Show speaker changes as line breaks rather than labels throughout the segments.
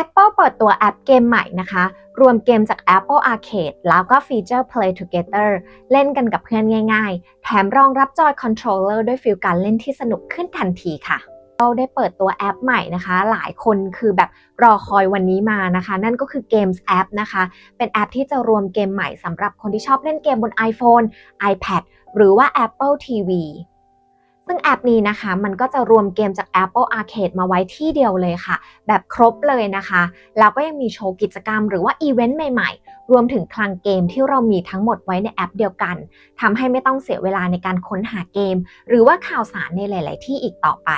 Apple เปิดตัวแอปเกมใหม่นะคะ รวมเกมจาก Apple Arcade แล้วก็ฟีเจอร์ Play Together เล่นกันกับเพื่อนง่าย ๆ แถมรองรับจอยคอนโทรลเลอร์ด้วยฟิลการเล่นที่สนุกขึ้นทันทีค่ะ เราได้เปิดตัวแอปใหม่นะคะ หลายคนคือแบบรอคอยวันนี้มานะคะ นั่นก็คือ Games App นะคะ เป็นแอปที่จะรวมเกมใหม่สำหรับคนที่ชอบเล่นเกมบน iPhone, iPad หรือว่า Apple TV ซึ่งแอปนี้นะคะมันก็จะรวมเกมจาก Apple Arcade มาไว้ที่เดียวเลยค่ะ แบบครบเลยนะคะ แล้วก็ยังมีโชว์กิจกรรมหรือว่าอีเวนต์ใหม่ๆ รวมถึงคลังเกมที่เรามีทั้งหมดไว้ในแอปเดียวกัน ทำให้ไม่ต้องเสียเวลาในการค้นหาเกม หรือว่าข่าวสารในหลาย ๆ ที่อีกต่อไป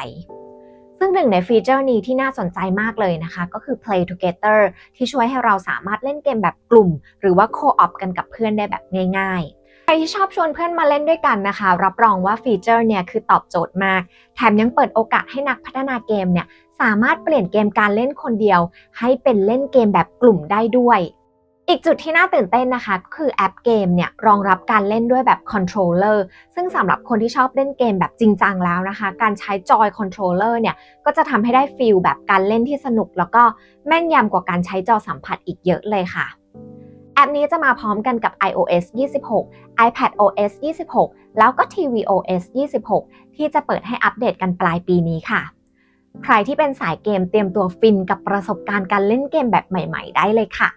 ซึ่งหนึ่งในฟีเจอร์นี้ที่น่าสนใจมากเลยนะคะ ก็คือ Play Together ที่ช่วยให้เราสามารถเล่นเกมแบบกลุ่ม หรือว่า Co-op กันกับเพื่อนได้แบบง่ายๆ ใครที่ชอบชวนเพื่อนมาเล่นด้วยกันนะคะ รับรองว่าฟีเจอร์เนี่ยคือตอบโจทย์มาก แถมยังเปิดโอกาสให้นักพัฒนาเกมเนี่ยสามารถเปลี่ยนเกมการเล่นคนเดียว ให้เป็นเล่นเกมแบบกลุ่มได้ด้วย อีกจุดที่น่าตื่นเต้นนะคะ ก็คือแอปเกมเนี่ยรองรับการเล่นด้วยแบบคอนโทรลเลอร์ซึ่งสำหรับคนที่ชอบเล่นเกมแบบจริงจังแล้วนะคะ การใช้จอยคอนโทรลเลอร์เนี่ยก็จะทำให้ได้ฟีลแบบการเล่นที่สนุก แล้วก็แม่นยำกว่าการใช้จอสัมผัสอีกเยอะเลยค่ะ แอปนี้จะมาพร้อมกันกับ iOS 26 iPadOS 26 แล้วก็ tvOS 26 ที่จะเปิดให้อัปเดตกันปลายปีนี้ค่ะ ใครที่เป็นสายเกมเตรียมตัวฟินกับประสบการณ์การเล่นเกมแบบใหม่ ๆ ได้เลยค่ะ